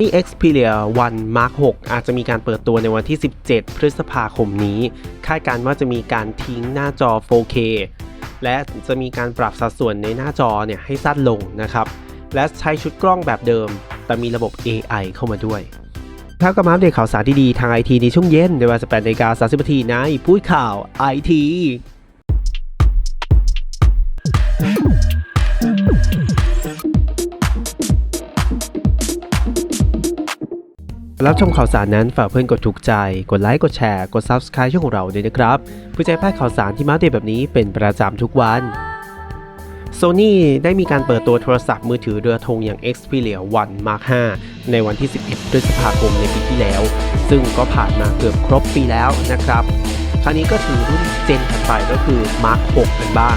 ที่ Xperia One Mark 6 อาจจะมีการเปิดตัวในวันที่ 17 พฤษภาคมนี้ คาดการณ์ว่าจะมีการทิ้งหน้าจอ 4K และจะมีการปรับสัดส่วนในหน้าจอเนี่ยให้สั้นลงนะครับ และใช้ชุดกล้องแบบเดิม แต่มีระบบ AI เข้ามาด้วยถ้าก็มาอัปเดตข่าวสารที่ดีทางไอทีในช่วงเย็นในเวลา18นาฬิกา30นาทีในพูดข่าวไอที รับชมข่าวสารนั้นฝากเพื่อนกดถูกใจ กดไลค์ กดแชร์ กด Subscribe ช่องของเราด้วยนะครับเพื่อจะพลาดข่าวสารที่มาอัปเดตแบบนี้เป็นประจำทุกวัน Sony ได้มีการเปิดตัวโทรศัพท์มือถือเรือธงอย่าง Xperia One Mark 5 ในวันที่ 11 พฤษภาคมในปีที่แล้ว ซึ่งก็ผ่านมาเกือบครบปีแล้วนะครับ คราวนี้ก็ถือรุ่นเจนถัดไปก็คือ Mark 6 กันบ้าง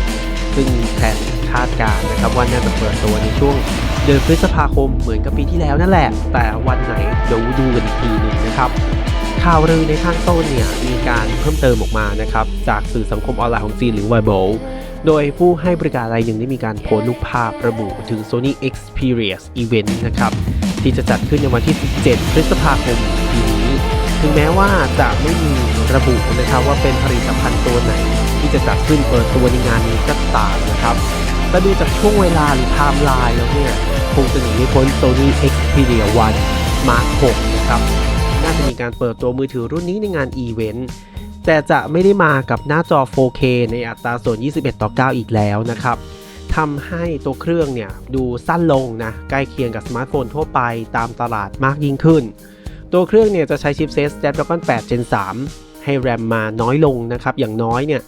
ซึ่งแผน คาดการนะครับว่าน่าจะเปิดตัวในช่วงเดือนพฤษภาคมเหมือนกับปีที่แล้วนั่นแหละ แต่วันไหนเดี๋ยวดูกันอีกทีหนึ่งนะครับข่าวลือในข้างต้นเนี่ยมีการเพิ่มเติมออกมานะครับจากสื่อสังคมออนไลน์ของจีนหรือ Weibo โดยผู้ให้บริการรายหนึ่งได้มีการโพสต์รูปภาพระบุถึง Sony Xperia Event นะครับที่จะจัดขึ้นในวันที่ 17 พฤษภาคมปีนี้ ถึงแม้ว่าจะไม่มีระบุนะครับว่าเป็นผลิตภัณฑ์ตัวไหน ที่จะจัดขึ้นเปิดตัวในงานนี้ก็ตามนะครับ แต่ดูจากช่วงเวลาหรือไทม์ไลน์แล้วเนี่ย คงจะหนีไม่พ้น Sony Xperia One Mark 6 นะครับ น่าจะมีการเปิดตัวมือถือรุ่นนี้ในงานอีเวนต์ แต่จะไม่ได้มากับหน้าจอ 4K ในอัตราส่วน 21 ต่อ 9 อีกแล้วนะครับทำให้ตัวเครื่องเนี่ยดูสั้นลงนะ ใกล้เคียงกับสมาร์ทโฟนทั่วไปตามตลาดมากยิ่งขึ้น ตัวเครื่องเนี่ยจะใช้ชิปเซต Snapdragon 8 Gen 3 ให้แรมมาน้อยลงนะครับ อย่างน้อยเนี่ย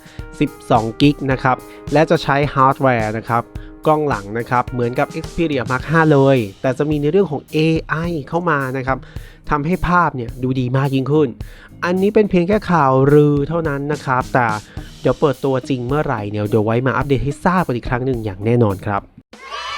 12 กิกนะครับ และจะใช้ฮาร์ดแวร์นะครับกล้องหลังนะครับ เหมือนกับ Xperia Mark 5 เลย แต่จะมีในเรื่องของ AI เข้ามานะครับทำให้ภาพเนี่ยดูดีมากยิ่งขึ้น อันนี้เป็นเพียงแค่ข่าวลือเท่านั้นนะครับ แต่เดี๋ยวเปิดตัวจริงเมื่อไหร่เนี่ยเดี๋ยวไว้มาอัปเดตให้ทราบกันอีกครั้งหนึ่งอย่างแน่นอนครับ